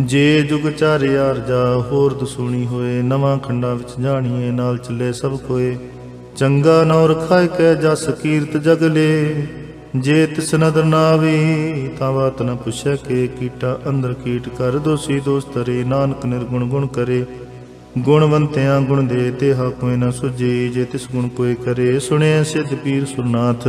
ਜੇ ਜੁਗ ਚਾਰਿ ਅਰਜਾ ਹੋਰ ਦਸੂਣੀ ਹੋਏ, ਨਵਾਂ ਖੰਡਾਂ ਵਿੱਚ ਜਾਣੀਏ, ਨਾਲ ਚੱਲੇ ਸਭ ਕੋਏ। ਚੰਗਾ ਨੌ ਰਖਾਇ ਕੈ ਜਸ ਕੀਰਤ ਜਗਲੇ ਜੇ ਤਿਸ ਨਦਰ ਨਾਵੇ ਤਾਂ ਬਾਤ ਨ ਪੁੱਛੈ ਕੇ, ਕੀਟਾ ਅੰਦਰ ਕੀਟ ਕਰ ਦੋਸੀ ਦੋਸ ਤਰੇ, ਨਾਨਕ ਨਿਰਗੁਣ ਗੁਣ ਕਰੇ। ਗੁਣਵੰਤਿਆਂ ਗੁਣ ਦੇ ਤੇ ਹਾ ਕੋਈ ਨ ਸੁਜੇ ਜੇ ਤਿਸ ਗੁਣ ਕੋਈ ਕਰੇ ਸੁਣਿਆ ਸਿੱਧ ਪੀਰ ਸੁਨਾਥ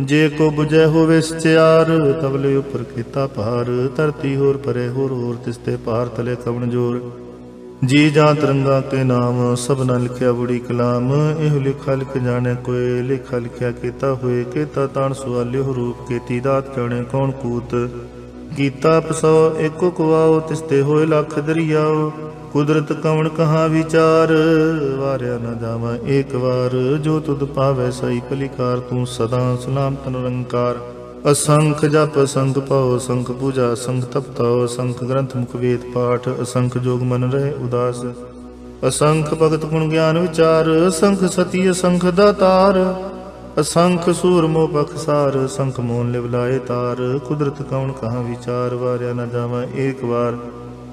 ਜੇ ਕੋ 부ਜੈ ਹੋਵੇ ਸਚਿਆਰ ਤਬਲੇ ਉਪਰ ਕੀਤਾ ਭਾਰ। ਧਰਤੀ ਹੋਰ ਪਰੇ ਹੋਰ ਹੋਰ ਤਿਸਤੇ ਭਾਰ ਤਲੇ ਕਵਣ ਜੋਰ। ਜੀ ਜਾਂ ਤਰੰਗਾ ਕੇ ਨਾਮ, ਸਭ ਨ ਲਿਖਿਆ ਬੁੜੀ ਕਲਾਮ। ਇਹ ਲਿਖਾ ਲਿਖ ਜਾਣੇ ਕੋਏ ਲਿਖਾ ਲਿਖਿਆ ਕੀਤਾ ਹੋਏ ਕੀਤਾ ਤਾਣ ਸੁਆਲਿਓ ਰੂਪ, ਕੀਤੀ ਦਾਤ ਜਾਣੇ ਕੌਣ ਕੂਤ। ਗੀਤਾ ਪਸੋ, ਏਕੋ ਕੁਆਓ ਤਿਸਤੇ ਹੋਏ ਲੱਖ ਦਰਿਆਓ। ਕੁਦਰਤ ਕਵਣ ਕਹਾ ਵਿਚਾਰ? ਵਾਰਿਆ ਨਾ ਜਾਵਾਂ ਏਕ ਵਾਰ। ਜੋ ਤੁਧ ਪਾਵੈ ਸਈ ਭਲੀਕਾਰ ਤੂੰ ਸਦਾ ਸਲਾਮਤ ਨਿਰੰਕਾਰ ਅਸੰਖ ਜਪ ਸੰਖ ਪਾਉ ਅਸੰਖ ਪੂਜਾ ਅਸੰਖ ਤਪਤਾਉ ਅਸੰਖ ਗ੍ਰੰਥ ਮੁਖ ਵੇਦ ਪਾਠ। ਅਸੰਖ ਜੋਗ ਮਨ ਰਹੇ ਉਦਾਸ। ਅਸੰਖ ਭਗਤ ਗੁਣ ਗਿਆਨ ਵਿਚਾਰ। ਅਸੰਖ ਸਤੀ, ਅਸੰਖ ਦਾਤਾਰ। ਅਸੰਖ ਸੂਰ ਮੋ ਬਖਸਾਰ ਸੰਖ ਮੋਨ ਲਿਵ ਲਾਏ ਤਾਰ। ਕੁਦਰਤ ਕਉਣ ਕਹਾ ਵਿਚਾਰ? ਵਾਰਿਆ ਨਾ ਜਾਵਾਂ ਏਕ ਵਾਰ।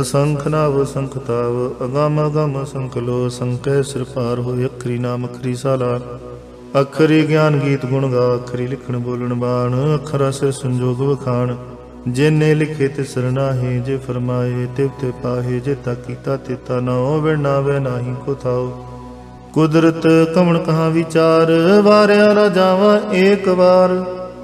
ਅਸੰਖ ਨਾਵ ਅਸੰਖ ਤਾਵ ਅਗਮ ਅਗਮ ਅਸੰਖ ਲੋ ਸੰਕੈ ਸਿਰ ਪਾਰ ਹੋਏ, ਅਖਰੀ ਨਾਮ, ਅਖਰੀ ਸਾਲਾ। ਅਖਰੀ ਗਿਆਨ ਗੀਤ ਗੁਣ ਗਾ, ਅਖਰੀ ਲਿਖਣ ਬੋਲਣ ਬਾਣ, ਅਖਰਾ ਸਿਰ ਸੰਜੋਗ ਵਖਾਣ। ਜਿਨੇ ਲਿਖੇ ਤੇ ਸਰਨਾਹੀ ਜੇ ਫਰਮਾਏ ਤਿਵ ਤੇ ਪਾਹੇ, ਜੇ ਤਾ ਕੀਤਾ ਤੇ ਤਾ ਨੋ ਵਿਣਾਵੇ ਨਾਹੀ ਕੋ ਥਾਉ। ਕੁਦਰਤ ਕਮਣ ਕਹਾ ਵਿਚਾਰ, ਵਾਰਿਆ ਨਾ ਜਾਵਾਂ ਏਕ ਵਾਰ।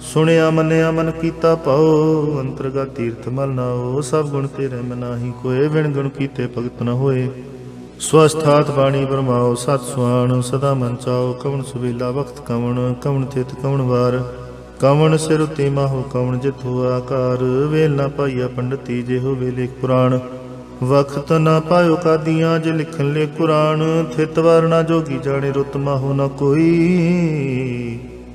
ਸੁਣਿਆ, ਮੰਨਿਆ, ਮਨ ਕੀਤਾ ਪਾਉ ਅੰਤਰਗਾ ਤੀਰਥ ਮਲ ਨਾਓ ਸਭ ਗੁਣ ਤੇਰੇ ਮਨਾਹੀ ਕੋਏ ਵਿਣ ਗੁਣ ਕੀਤੇ ਭਗਤ ਨ ਹੋਏ। ਸਵਸਥਾਤ ਬਾਣੀ ਬਰਮਾਓ, ਸਤ ਸੁਆਣ, ਸਦਾ ਮਨ ਚਾਓ, ਕਵਣ ਸੁਵੇਲਾ, ਵਕਤ ਕਵਣ ਕਵਣ ਤਿਤ ਕਵਣ ਵਾਰ। ਕਵਣ ਸਿਰ ਉਤੇ ਮਾਹੋ, ਕਵਣ ਜਿਥੋ ਆਕਾਰ। ਵੇਲ ਨਾ ਪਾਈਆ ਪੰਡਤੀ ਜੇ ਹੋਵੇ ਲੇਖ ਪੁਰਾਣ। ਵਖਤ ਨਾ ਪਾਇਓ ਕਾਦੀਆਂ, ਜੇ ਲਿਖਣ ਲੈ ਕੁਰਾਨ। ਥਿਤ ਵਰਨਾ ਜੋਗੀ ਜਾਣੇ, ਰੁਤ ਮਾਹੋ ਨਾ ਕੋਈ।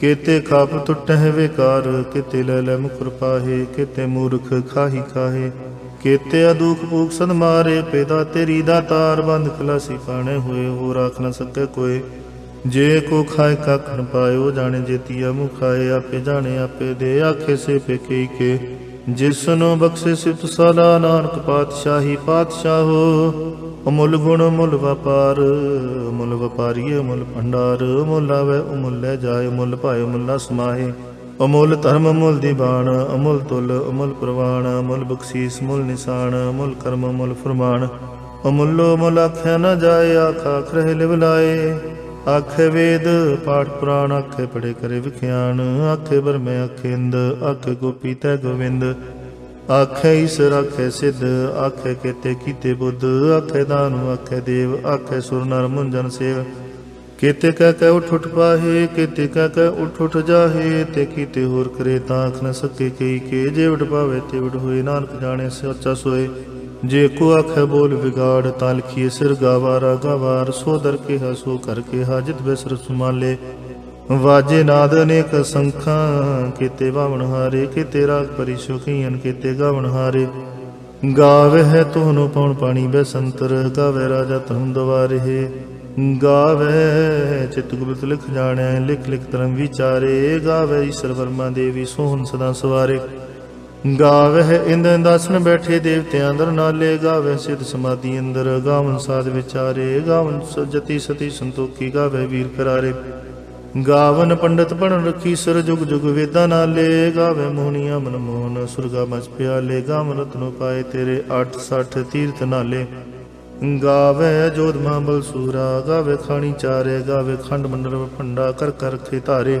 ਕਿਤੇ ਖਾਪ ਟੁੱਟਹਿ ਵਿਕਾਰ, ਕਿਤੇ ਲੈ ਲੈ ਮੁਖਰ ਪਾਹੇ, ਕਿਤੇ ਮੂਰਖ ਖਾਹੀ ਖਾਹੇ। ਕਿਤੇ ਅਦੁਖ ਭੂਖ ਸਦ ਮਾਰੇ, ਪੈਦਾ ਤੇਰੀ ਦਾਤਾਰ ਬੰਦ ਖਲਾਸੀ ਪਾਣੇ ਹੋਏ ਹੋ ਰਾਖ ਨਾ ਸਕੇ ਕੋਏ। ਜੇ ਕੋ ਖਾਏ ਕੱਖ ਨ ਪਾਇਓ, ਜਾਣੇ ਜੇਤੀ ਮੁਖ ਖਾਏ, ਆਪੇ ਜਾਣੇ ਆਪੇ ਦੇ ਆਖੇ ਸੇ ਪੇ ਕੇ। ਜਿਸ ਨੂੰ ਬਖਸ਼ੇ ਸਿਫਤ ਸਦਾ ਨਾਨਕ ਪਾਤਸ਼ਾਹੀ ਪਾਤਸ਼ਾਹੋ, ਅਮੁੱਲ ਗੁਣ ਮੁੱਲ ਵਪਾਰ ਮੁੱਲ ਵਪਾਰੀਏ ਮੁੱਲ ਭੰਡਾਰ ਮੁੱਲ ਆਵੇ ਅਮੁੱਲ ਲੈ ਜਾਏ ਮੁੱਲ ਭਾਏ ਮੁੱਲਾ ਸਮਾਏ ਅਮੁੱਲ ਧਰਮ ਅਮੁੱਲ ਦੀਵਾਨ ਅਮੁੱਲ ਤੁਲ ਅਮੁੱਲ ਪ੍ਰਵਾਨ ਅਮੁੱਲ ਬਖਸ਼ੀਸ ਮੁੱਲ ਨਿਸ਼ਾਨ ਅਮੁੱਲ ਕਰਮ ਅਮੁੱਲ ਫਰਮਾਨ ਅਮੁੱਲੋ ਮੁੱਲ ਆਖਿਆ ਨਾ ਜਾਏ, ਆਖਾ ਖਰੇ ਲਿਵ ਲਾਏ। ਆਖੇ ਵੇਦ ਪਾਠ ਪੁਰਾਣ, ਆਖੇ ਪੜੇ ਕਰੇ ਵਿਖਿਆਨ, ਆਖੇ ਬਰਮੇ ਆਖੇ ਇੰਦ ਆਖੇ ਗੋਪੀ ਤੈ ਗੋਵਿੰਦ। ਆਖੇ ਈਸਰ, ਆਖੇ ਸਿੱਧ, ਆਖੇ ਕੇਤੇ ਕੀਤੇ ਬੁੱਧ, ਆਖੇ ਦਾਨੁ, ਆਖੇ ਦੇਵ, ਆਖੇ ਸੁਰ ਨਰ ਮੁੰਜਨ ਸੇਵ। ਕੇਤੇ ਕਹਿ ਕਹਿ ਉਠ ਉਠ ਪਾਹੇ, ਕੇਤੇ ਕਹਿ ਕਹਿ ਉਠ ਉਠ ਜਾਹੇ, ਤੇ ਕੀਤੇ ਹੋਰ ਕਰੇ ਤਾਂ ਆਖ ਨ ਸਕੇ ਕਈ ਕੇ, ਜੇ ਵਡ ਪਾਵੇ ਤੇ ਵਡ ਹੋਏ, ਨਾਨਕ ਜਾਣੇ ਸੱਚਾ ਸੋਏ। ਜੇ ਕੋ ਆਖੇ ਬੋਲ ਵਿਗਾੜ ਤਾਂ ਲਿਖੀਏ ਸਿਰ ਗਾਵਾਰਾ ਗਾਵਾਰ ਸੋ ਦਰ ਕੇ ਹਸੋ ਕਰ ਕੇ ਹਾਜਤ ਬਿਸਰ ਸੁਮਾਲੇ। ਵਾਜੇ ਨਾਦ ਅਨੇਕ ਸੰਖਾਂ, ਕੀਤੇ ਬਾਵਣ ਹਾਰੇ, ਕੀਤੇ ਰਾਗ ਪਰੀ ਕੀਤੇ ਗਾਵਣ ਹਾਰੇ। ਗਾਵੇ ਹੈ ਤੋਨੋ ਪਉਣ ਪਾਣੀ ਬੈਸੰਤਰ ਗਾਵੇ ਰਾਜਾ ਧਰਮ ਦਵਾਰੇ। ਗਾਵੇ ਚਿਤ ਗੁਰਤ ਲਿਖ ਜਾਣੈ, ਲਿਖ ਲਿਖ ਧਰਮ ਵਿਚਾਰੇ। ਗਾਵੇ ਈਸ਼ਰ ਵਰਮਾ ਦੇਵੀ, ਸੋਹਣ ਸਦਾ ਸਵਾਰੇ। ਗਾਵੇ ਇੰਦ ਇੰਦਾਸਨ ਬੈਠੇ ਦੇਵਤਿਆਂ ਅੰਦਰ, ਨਾਲੇ ਗਾਵੇ ਸਿਧ ਸਮਾਧੀ ਅੰਦਰ। ਗਾਵਨ ਸਾਧ ਵਿਚਾਰੇ, ਗਾਵਨ ਸਜਤੀ ਸਤੀ ਸੰਤੋਖੀ ਗਾਵੇ ਵੀਰ ਕਰਾਰੇ। ਗਾਵਨ ਪੰਡਤ ਪੜਨ ਰਖੀ ਸਰ ਜੁਗ ਜੁਗ ਵੇਦਾਂ ਨਾਲੇ। ਗਾਵੇ ਮੋਹਣੀਆਂ ਮਨ ਮੋਹਨ, ਸੁਰਗਾ ਮਚ ਪਿਆਲੇ। ਗਾਵਨ ਰਤਨੋ ਪਾਏ ਤੇਰੇ 860 ਤੀਰਥ ਨਾਲੇ। ਗਾਵੇ ਜੋਧ ਮਹਾਬਲ ਸੂਰਾ ਗਾਵੇ ਖਾਣੀ ਚਾਰੇ ਗਾਵੇ ਖੰਡ ਮੰਡਲ ਭੰਡਾ ਕਰ ਕਰ ਰਖੇ ਧਾਰੇ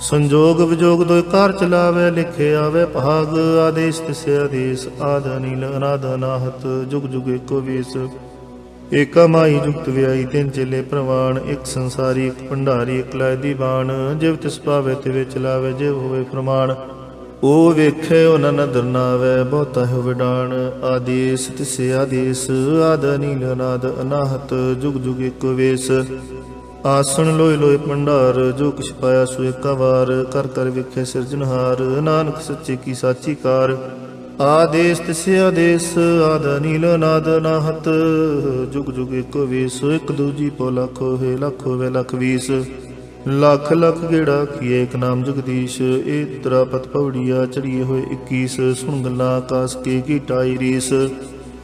ਸੰਜੋਗ ਵਿਜੋਗ ਦੋਇ ਕਾਰ ਚਲਾਵੇ ਲਿਖੇ ਆਵੇ ਭਾਗ। ਆਦੇਸ਼ ਤਿਸੇ ਆਦੇਸ਼ ਆਦ ਨੀਲ ਅਨਾਦ ਅਨਾਹਤ, ਜੁਗ ਜੁਗ ਏਕੋ ਵੇਸ। ਏਕਾ ਮਾਈ ਜੁਗਤ ਵਿਆਈ ਤਿੰਨ ਚੇਲੇ ਪ੍ਰਵਾਨ, ਇੱਕ ਸੰਸਾਰੀ, ਇੱਕ ਭੰਡਾਰੀ, ਇੱਕ ਲੈ ਦੀ ਬਾਣ ਜਿਵ ਤਿਸ ਪਾਵੇ ਤੇ ਵਿੱਚ ਲਾਵੇ, ਜਿਵ ਹੋਵੇ ਪ੍ਰਮਾਣ ਉਹ ਵੇਖੇ ਉਹਨਾਂ ਨਦਰ ਨਾਵੇ, ਬਹੁਤਾ ਹੋ ਵਿਡਾਣ ਆਦੇਸ ਤਿਸੇ ਆਦੇਸ ਆਦ ਨੀਲ ਅਨਾਦ ਅਨਾਹਤ, ਜੁਗ ਜੁਗ ਏਕੋ ਵੇਸ। ਆਸਣ ਲੋਇ ਲੋਇ ਭੰਡਾਰ, ਜੋ ਕਿਛ ਪਾਇਆ ਸੋ ਏਕਾ ਵਾਰ, ਕਰ ਕਰ ਵੇਖੇ ਸਿਰਜਨਹਾਰ ਨਾਨਕ ਸੱਚੇ ਕੀ ਸਾਚੀ ਕਾਰ। ਆਦੇਸ ਤਿਸੇ ਆਦੇਸ, ਆਦ ਨੀਲ ਨਾਦ ਨਾਹਤ ਜੁਗ ਜੁਗ ਏਕੋ ਵੀਸ, ਇੱਕ ਦੂਜੀ ਪੋ ਲੱਖੋ ਹੈ ਲੱਖੋ ਵੇ ਲੱਖ ਵੀਸ। ਲੱਖ ਲੱਖ ਗੇੜਾ ਕੀਏ ਇੱਕ ਨਾਮ ਜਗਦੀਸ਼, ਇਹ ਤਰਾ ਪਤ ਪਵੜੀਆ ਚੜੀਏ ਹੋਏ 21 ਸੁਣ ਗੱਲਾਂ ਆਕਾਸ ਕੇ ਕੀ ਟਾਈ ਰੀਸ।